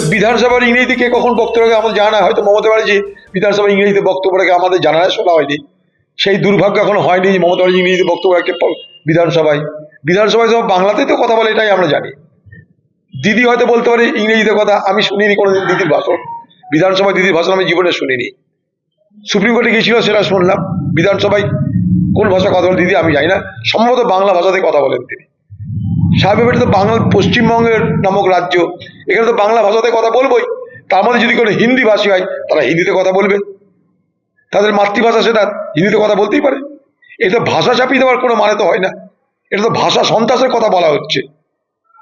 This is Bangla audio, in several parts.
বিধানসভার ইংরেজিতে কে কখন বক্তব্য রাখে আমাদের জানা হয়তো মমতা ব্যানার্জি বিধানসভার ইংরেজিতে বক্তব্য রাখে, আমাদের জানা শোনা হয়নি। সেই দুর্ভাগ্য এখনও হয়নি যে মমতা ব্যানার্জি ইংরেজিতে বক্তব্য রাখে বিধানসভায়। বিধানসভায় সব বাংলাতেই তো কথা বলে, এটাই আমরা জানি। দিদি হয়তো বলতে পারে ইংরেজিতে কথা, আমি শুনিনি কোনোদিন দিদির ভাষণ। বিধানসভায় দিদির ভাষণ আমি জীবনে শুনিনি। সুপ্রিম কোর্টে গিয়েছিল, সেটা শুনলাম। বিধানসভায় কোন ভাষা কথা বলে দিদি আমি জানি না। সম্ভবত বাংলা ভাষাতে কথা বলেন তিনি। স্বাভাবিক এটা তো বাংলা পশ্চিমবঙ্গের নামক রাজ্য। এখানে তো বাংলা ভাষাতে কথা বলবোই। তার মধ্যে যদি কোনো হিন্দি ভাষী হয়, তারা হিন্দিতে কথা বলবে। তাদের মাতৃভাষা সেটা হিন্দিতে কথা বলতেই পারে। এটা ভাষা চাপিয়ে দেওয়ার কোনো মানে তো হয় না। এটা তো ভাষা সন্ত্রাসের কথা বলা হচ্ছে।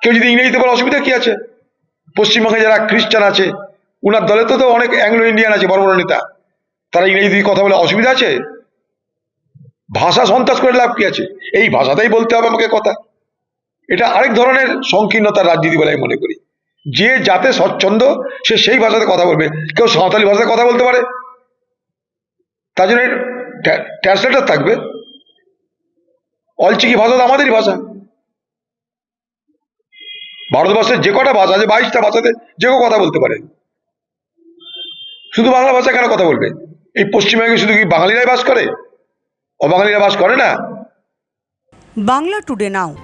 কেউ যদি ইংরেজিতে বলা, অসুবিধা কি আছে? পশ্চিমবঙ্গে যারা খ্রিস্টান আছে, উনার দলে তো অনেক অ্যাংলো ইন্ডিয়ান আছে, বড় বড় নেতা। তারা ইংরেজি কথা বলে অসুবিধা আছে? ভাষা সন্ত্রাস করে লাভ কি আছে? এই ভাষাতেই বলতে হবে আমাকে কথা। এটা আরেক ধরনের সংকীর্ণতার রাজনীতি বলে আমি মনে করি। যে যাতে স্বচ্ছন্দ, সে সেই ভাষাতে কথা বলবে। কেউ সাঁওতালি ভাষাতে কথা বলতে পারে। তার জন্য ট্রান্সলেটার থাকবে। অলচিকি ভাষা তো আমাদেরই ভাষা। ভারতবর্ষের যে কটা ভাষা আছে, বাইশটা ভাষাতে যে কেউ কথা বলতে পারে। শুধু বাংলা ভাষা কেন কথা বলবে? এই পশ্চিমবঙ্গে শুধু কি বাঙালিরাই বাস করে? অবাঙালিরা বাস করে না? বাংলা টুডে নাও।